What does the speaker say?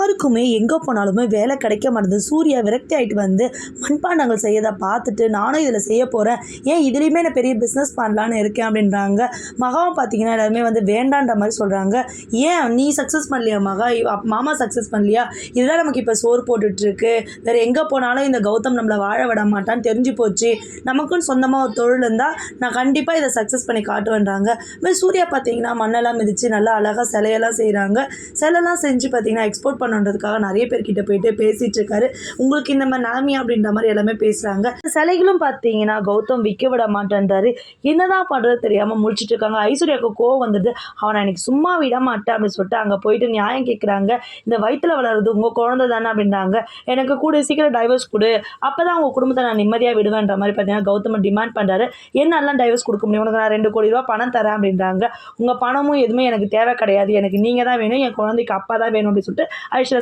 யாருக்குமே எங்கே போனாலுமே வேலை கிடைக்க மாட்டேங்குது. சூர்யா விரக்தி ஆகிட்டு வந்து மண்பாண்டங்கள் செய்யதை பார்த்துட்டு நானும் இதில் செய்ய போகிறேன் ஏன் இதுலேயுமே நான் பெரிய பிஸ்னஸ் பண்ணலான்னு இருக்கேன் அப்படின்றாங்க. மகாவும் பார்த்தீங்கன்னா எல்லாருமே வந்து வேண்டான்ற மாதிரி சொல்கிறாங்க ஏன் நீ சக்ஸஸ் பண்ணலையா மகா? மாமா சக்ஸஸ் பண்ணலையா? இதெல்லாம் நமக்கு இப்போ சோறு போட்டுட்ருக்கு வேறு எங்கே போனாலும் இந்த கௌதம் நம்மளை வாழ விட மாட்டான்னு தெரிஞ்சு போச்சு. நமக்குன்னு சொந்தமாக ஒரு தொழில் இருந்தால் நான் கண்டிப்பாக இதை சக்ஸஸ் பண்ணி காட்டுவேன்றாங்க. மாதிரி சூர்யா பார்த்தீங்கன்னா மண்ணெல்லாம் மிதித்து நல்லா அழகாக சிலையெல்லாம் செய்கிறாங்க சிலைலாம் செஞ்சு பார்த்தீங்கன்னா எக்ஸ்போர்ட் பண்ணுன்றதுக்காக நிறைய பேர்கிட்ட போயிட்டு பேசிகிட்டு இருக்காரு உங்களுக்கு இந்த மாதிரி நிலமையா அப்படின்ற மாதிரி எல்லாமே பேசுகிறாங்க சிலைகளும் பார்த்தீங்கன்னா கௌதம் விற்க விட மாட்டேன்றாரு. என்னதான் பண்ணுறது தெரியாமல் முடிச்சிட்டு இருக்காங்க ஐஸ்வர்யாவுக்கு கோவம் வந்துடுது அவனை எனக்கு சும்மா விட மாட்டேன் அப்படின்னு சொல்லிட்டு அங்கே போயிட்டு நியாயம் கேட்குறாங்க இந்த வயிற்றுல வளருது உங்கள் குழந்தை தானே அப்படின்றாங்க எனக்கு கூட சீக்கிரம் டைவர்ஸ் கொடு. அப்போ தான் உங்கள் குடும்பத்தை நான் நிம்மதியாக விடுவேன்ற மாதிரி பார்த்தீங்கன்னா கௌதம் டிமாண்ட் பண்ணுறாரு என்னெல்லாம் டைவர்ஸ் கொடுக்க முடியும். உனக்கு நான் ரெண்டு கோடி ரூபா பணம் தரேன் அப்படின்றாங்க. உங்கள் பணமும் எதுவுமே எனக்கு தேவை கிடையாது. எனக்கு நீங்கள் தான் வேணும். என் குழந்தைக்கு அப்பா தான் வேணும் அப்படின்னு சொல்லிட்டு